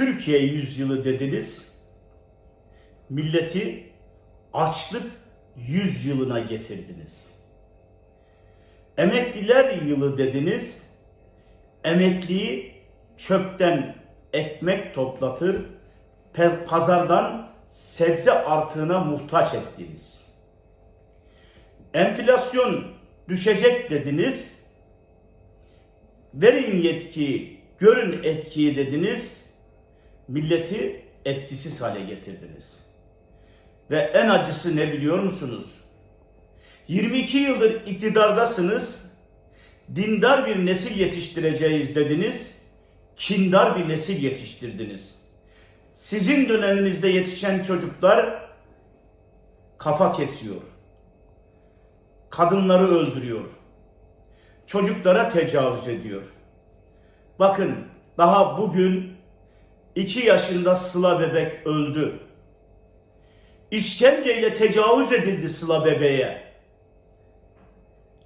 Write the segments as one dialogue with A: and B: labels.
A: Türkiye yüzyılı dediniz. Milleti açlık yüzyılına getirdiniz. Emekliler yılı dediniz. Emekliyi çöpten ekmek toplatır, pazardan sebze artığına muhtaç ettiniz. Enflasyon düşecek dediniz. Verin yetkiyi, görün etkiyi dediniz. Milleti etkisiz hale getirdiniz. Ve en acısı ne biliyor musunuz? 22 yıldır iktidardasınız. Dindar bir nesil yetiştireceğiz dediniz. Kindar bir nesil yetiştirdiniz. Sizin döneminizde yetişen çocuklar kafa kesiyor. Kadınları öldürüyor. Çocuklara tecavüz ediyor. Bakın daha bugün 2 yaşında Sıla bebek öldü. İşkenceyle tecavüz edildi Sıla bebeğe.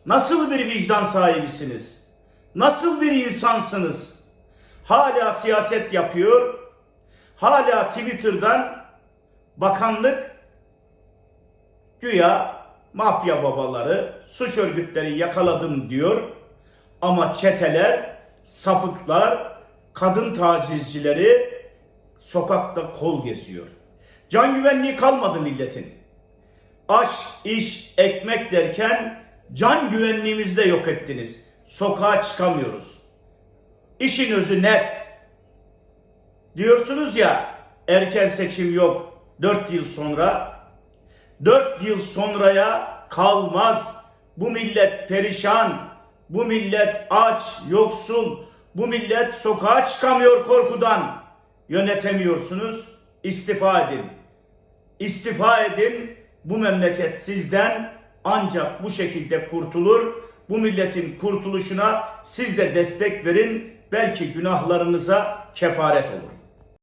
A: Nasıl bir vicdan sahibisiniz? Nasıl bir insansınız? Hala siyaset yapıyor. Hala Twitter'dan bakanlık güya mafya babaları, suç örgütleri yakaladım diyor. Ama çeteler, sapıklar, kadın tacizcileri sokakta kol geziyor. Can güvenliği kalmadı milletin. Aş, iş, ekmek derken can güvenliğimizi de yok ettiniz. Sokağa çıkamıyoruz. İşin özü net. Diyorsunuz ya erken seçim yok 4 yıl sonra. 4 yıl sonraya kalmaz. Bu millet perişan. Bu millet aç, yoksul. Bu millet sokağa çıkamıyor korkudan. Yönetemiyorsunuz. İstifa edin. İstifa edin. Bu memleket sizden ancak bu şekilde kurtulur. Bu milletin kurtuluşuna siz de destek verin. Belki günahlarınıza kefaret olur.